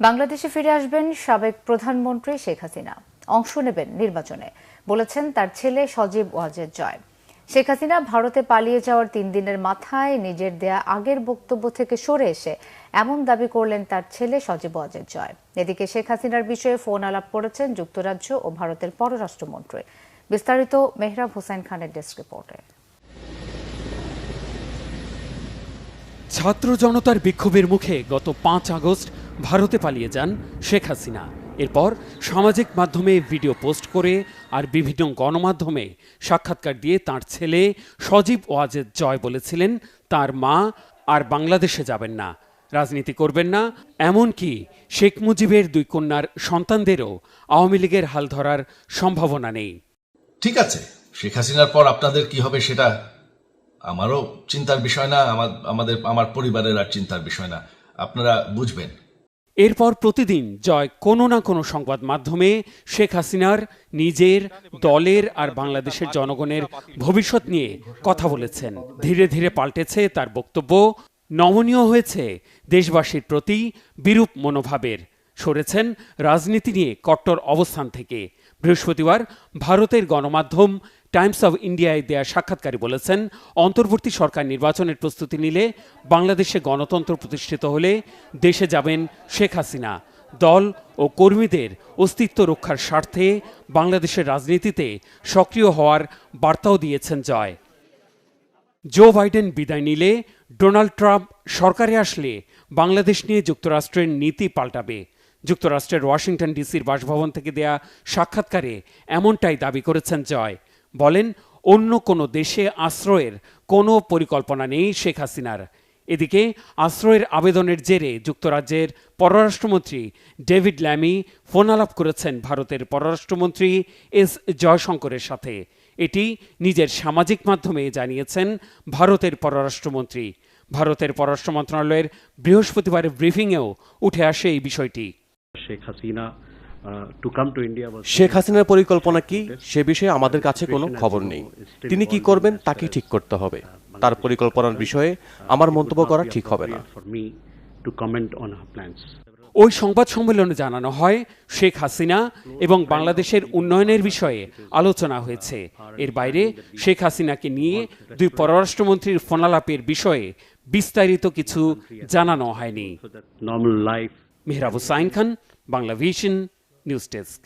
বাংলাদেশে ফিরে আসবেন সাবেক প্রধানমন্ত্রী শেখ হাসিনা। অংশ নেবেন নির্বাচনে, বলেছেন তার ছেলে সজীব ওয়াজেদ জয়। শেখ হাসিনা ভারতে পালিয়ে যাওয়ার তিন দিনের মাথায় নিজের দেয়া আগের বক্তব্য থেকে সরে এসে এমন দাবি করলেন তার ছেলে সজীব ওয়াজেদ জয়। এদিকে শেখ হাসিনার বিষয়ে ফোন আলাপ করেছেন যুক্তরাজ্য ও ভারতের পররাষ্ট্রমন্ত্রী। বিস্তারিত মেহরাব হোসেন খানের ডেস্ক রিপোর্টে। ছাত্র জনতার বিক্ষোভের মুখে গত পাঁচ আগস্ট ভারতে পালিয়ে যান শেখ হাসিনা। এরপর সামাজিক মাধ্যমে ভিডিও পোস্ট করে আর বিভিন্ন গণমাধ্যমে সাক্ষাৎকার দিয়ে তার ছেলে সজীব ওয়াজেদ জয় বলেছিলেন, তার মা আর বাংলাদেশে যাবেন না। রাজনীতি করবেন না। এমনকি শেখ মুজিবের দুই কন্যার সন্তানদেরও আওয়ামী লীগের হাল ধরার সম্ভাবনা নেই। ঠিক আছে, শেখ হাসিনার পর আপনাদের কি হবে সেটা আমারও চিন্তার বিষয় না, আমার, আমাদের, আমার পরিবারের আর চিন্তার বিষয় না। আপনারা বুঝবেন। এরপর প্রতিদিন জয় কোনো না কোনো সংবাদ মাধ্যমে শেখ হাসিনার নিজের দলের আর বাংলাদেশের জনগণের ভবিষ্যৎ নিয়ে কথা বলেছেন। ধীরে ধীরে পাল্টেছে তার বক্তব্য। নমনীয় হয়েছে দেশবাসীর প্রতি বিরূপ মনোভাবের। সরেছেন রাজনীতি নিয়ে কট্টর অবস্থান থেকে। বৃহস্পতিবার ভারতের গণমাধ্যম টাইমস অব ইন্ডিয়ায় দেয়া সাক্ষাৎকারে বলেছেন, অন্তর্বর্তী সরকার নির্বাচনের প্রস্তুতি নিলে বাংলাদেশে গণতন্ত্র প্রতিষ্ঠিত হলে দেশে যাবেন শেখ হাসিনা। দল ও কর্মীদের অস্তিত্ব রক্ষার স্বার্থে বাংলাদেশের রাজনীতিতে সক্রিয় হওয়ার বার্তাও দিয়েছেন জয়। জো বাইডেন বিদায় নিলে ডোনাল্ড ট্রাম্প সরকারে আসলে বাংলাদেশ নিয়ে যুক্তরাষ্ট্রের নীতি পাল্টাবে। যুক্তরাষ্ট্রের ওয়াশিংটন ডিসির বাসভবন থেকে দেয়া সাক্ষাৎকারে এমনটাই দাবি করেছেন জয়। বলেন, অন্য কোনো দেশে আশ্রয়ের কোনো পরিকল্পনা নেই শেখ হাসিনার। এদিকে আশ্রয়ের আবেদনের জেরে যুক্তরাজ্যের পররাষ্ট্রমন্ত্রী ডেভিড ল্যামি ফোন আলাপ করেছেন ভারতের পররাষ্ট্রমন্ত্রী এস জয়শঙ্করের সাথে। এটি নিজের সামাজিক মাধ্যমে জানিয়েছেন ভারতের পররাষ্ট্রমন্ত্রী। ভারতের পররাষ্ট্র মন্ত্রণালয়ের বৃহস্পতিবারের ব্রিফিংয়েও উঠে আসে এই বিষয়টি। শেখ হাসিনা শেখ হাসিনার পরিকল্পনা কি? সে বিষয়ে আমাদের কাছে কোনো খবর নেই। তিনি কি করবেন তাকে ঠিক করতে হবে। তার পরিকল্পনার বিষয়ে আমার মন্তব্য করা ঠিক হবে না। ওই সংবাদ সম্মেলনে জানানো হয় শেখ হাসিনা এবং বাংলাদেশের উন্নয়নের বিষয়ে আলোচনা হয়েছে। এর বাইরে শেখ হাসিনাকে নিয়ে দুই পররাষ্ট্রমন্ত্রীর ফোনালাপের বিষয়ে বিস্তারিত কিছু জানানো হয়নি। Normal life Mehrab Hussain Khan Bangla vision news desk